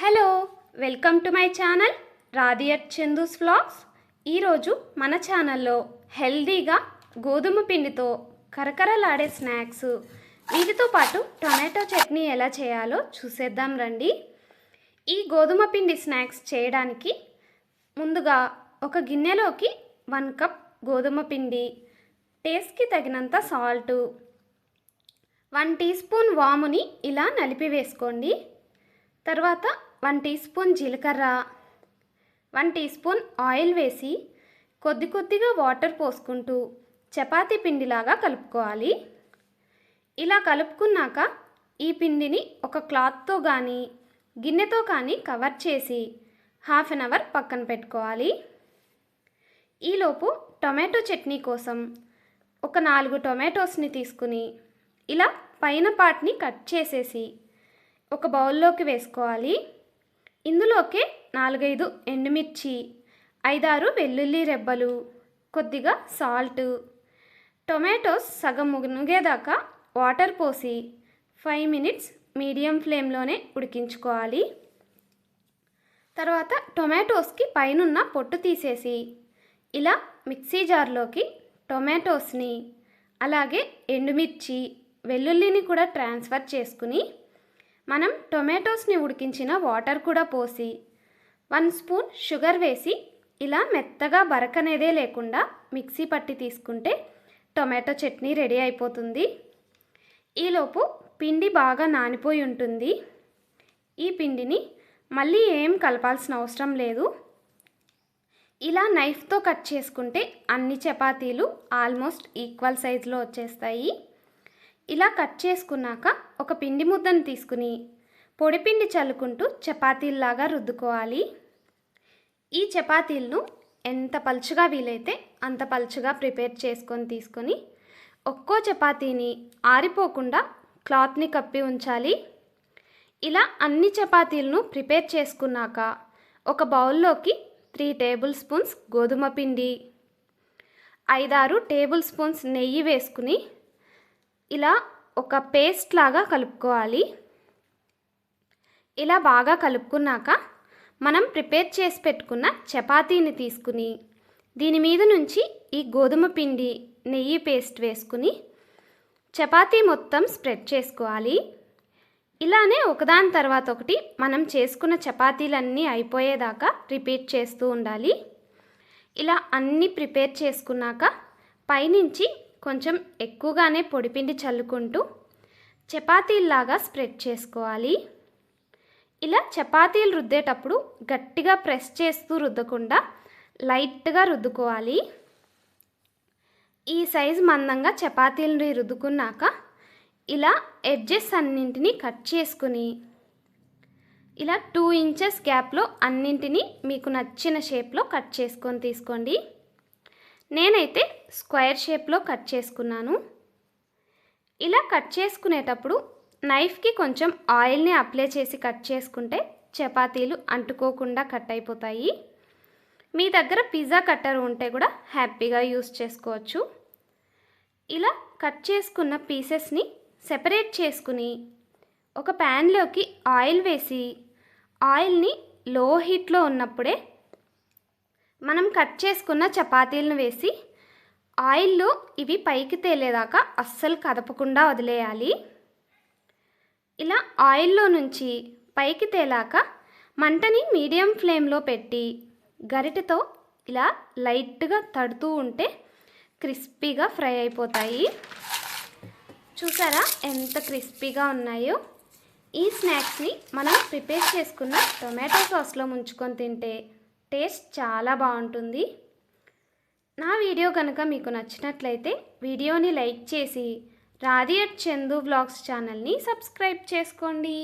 Hello welcome to my channel రాధియట్ Chandu's vlogs. ఈరోజు మన ఛానల్లో హెల్దీగా గోధుమ పిండితో కరకరలాడే స్నాక్స్. వీటితో పాటు టొమాటో చట్నీ ఎలా చేయాలో చూసేద్దాం రండి. ఈ గోధుమ పిండి స్నాక్స్ చేయడానికి ముందుగా ఒక గిన్నెలోకి వన్ కప్ గోధుమ పిండి టేస్ట్కి తగినంత సాల్టు వన్ టీ స్పూన్ వాముని ఇలా నలిపి వేసుకోండి. తర్వాత వన్ టీ స్పూన్ జీలకర్ర వన్ టీ స్పూన్ ఆయిల్ వేసి కొద్ది కొద్దిగా వాటర్ పోసుకుంటూ చపాతీ పిండిలాగా కలుపుకోవాలి. ఇలా కలుపుకున్నాక ఈ పిండిని ఒక క్లాత్తో కానీ గిన్నెతో కానీ కవర్ చేసి హాఫ్ అన్ అవర్ పక్కన పెట్టుకోవాలి. ఈలోపు టొమాటో చట్నీ కోసం ఒక నాలుగు టొమాటోస్ని తీసుకుని ఇలా పైన పార్ట్ని కట్ చేసేసి ఒక బౌల్లోకి వేసుకోవాలి. ఇందులోకి నాలుగైదు ఎండుమిర్చి ఐదారు వెల్లుల్లి రెబ్బలు కొద్దిగా సాల్ట్ టొమాటోస్ సగం మునిగేదాకా వాటర్ పోసి ఫైవ్ మినిట్స్ మీడియం ఫ్లేమ్లోనే ఉడికించుకోవాలి. తర్వాత టొమాటోస్కి పైనున్న పొట్టు తీసేసి ఇలా మిక్సీ జార్లోకి టొమాటోస్ని అలాగే ఎండుమిర్చి వెల్లుల్లిని కూడా ట్రాన్స్ఫర్ చేసుకుని మనం టొమాటోస్ని ఉడికించిన వాటర్ కూడా పోసి వన్ స్పూన్ షుగర్ వేసి ఇలా మెత్తగా బరకనేదే లేకుండా మిక్సీ పట్టి తీసుకుంటే టొమాటో చట్నీ రెడీ అయిపోతుంది. ఈలోపు పిండి బాగా నానిపోయి ఉంటుంది. ఈ పిండిని మళ్ళీ ఏం కలపాల్సిన అవసరం లేదు. ఇలా నైఫ్తో కట్ చేసుకుంటే అన్ని చపాతీలు ఆల్మోస్ట్ ఈక్వల్ సైజులో వచ్చేస్తాయి. ఇలా కట్ చేసుకున్నాక ఒక పిండి ముద్దను తీసుకుని పొడి పిండి చల్లుకుంటూ చపాతీల్లాగా రుద్దుకోవాలి. ఈ చపాతీలను ఎంత పలుచగా వీలైతే అంత పలుచగా ప్రిపేర్ చేసుకొని తీసుకొని ఒక్కో చపాతీని ఆరిపోకుండా క్లాత్ని కప్పి ఉంచాలి. ఇలా అన్ని చపాతీలను ప్రిపేర్ చేసుకున్నాక ఒక బౌల్లోకి త్రీ టేబుల్ స్పూన్స్ గోధుమ పిండి ఐదారు టేబుల్ స్పూన్స్ నెయ్యి వేసుకుని ఇలా ఒక పేస్ట్ లాగా కలుపుకోవాలి. ఇలా బాగా కలుపుకున్నాక మనం ప్రిపేర్ చేసి పెట్టుకున్న చపాతీని తీసుకుని దీని మీద నుంచి ఈ గోధుమ పిండి నెయ్యి పేస్ట్ వేసుకుని చపాతీ మొత్తం స్ప్రెడ్ చేసుకోవాలి. ఇలానే ఒకదాని తర్వాత ఒకటి మనం చేసుకున్న చపాతీలన్నీ అయిపోయేదాకా రిపీట్ చేస్తూ ఉండాలి. ఇలా అన్నీ ప్రిపేర్ చేసుకున్నాక పైనుంచి కొంచెం ఎక్కువగానే పొడిపిండి చల్లుకుంటూ చపాతీల్లాగా స్ప్రెడ్ చేసుకోవాలి. ఇలా చపాతీలు రుద్దేటప్పుడు గట్టిగా ప్రెస్ చేస్తూ రుద్దకుండా లైట్గా రుద్దుకోవాలి. ఈ సైజు మందంగా చపాతీలని రుద్దుకున్నాక ఇలా ఎడ్జెస్ అన్నింటినీ కట్ చేసుకుని ఇలా టూ ఇంచెస్ గ్యాప్లో అన్నింటినీ మీకు నచ్చిన షేప్లో కట్ చేసుకొని తీసుకోండి. నేనైతే స్క్వేర్ షేప్లో కట్ చేసుకున్నాను. ఇలా కట్ చేసుకునేటప్పుడు నైఫ్కి కొంచెం ఆయిల్ని అప్లై చేసి కట్ చేసుకుంటే చపాతీలు అంటుకోకుండా కట్ అయిపోతాయి. మీ దగ్గర పిజ్జా కట్టర్ ఉంటే కూడా హ్యాపీగా యూస్ చేసుకోవచ్చు. ఇలా కట్ చేసుకున్న పీసెస్ని సెపరేట్ చేసుకుని ఒక ప్యాన్లోకి ఆయిల్ వేసి ఆయిల్ని లో హీట్లో ఉన్నప్పుడే మనం కట్ చేసుకున్న చపాతీలను వేసి ఆయిల్లో ఇవి పైకి తేలేదాకా అస్సలు కదపకుండా వదిలేయాలి. ఇలా ఆయిల్లో నుంచి పైకి తేలాక మంటని మీడియం ఫ్లేమ్లో పెట్టి గరిటెతో ఇలా లైట్గా తడుతూ ఉంటే క్రిస్పీగా ఫ్రై అయిపోతాయి. చూసారా ఎంత క్రిస్పీగా ఉన్నాయో? ఈ స్నాక్స్ని మనం ప్రిపేర్ చేసుకున్న టొమాటో సాస్లో ముంచుకొని తింటే టేస్ట్ చాలా బాగుంటుంది. నా వీడియో కనుక మీకు నచ్చినట్లయితే వీడియోని లైక్ చేసి రాధియట్ చందు వ్లాగ్స్ ఛానల్ని సబ్స్క్రైబ్ చేసుకోండి.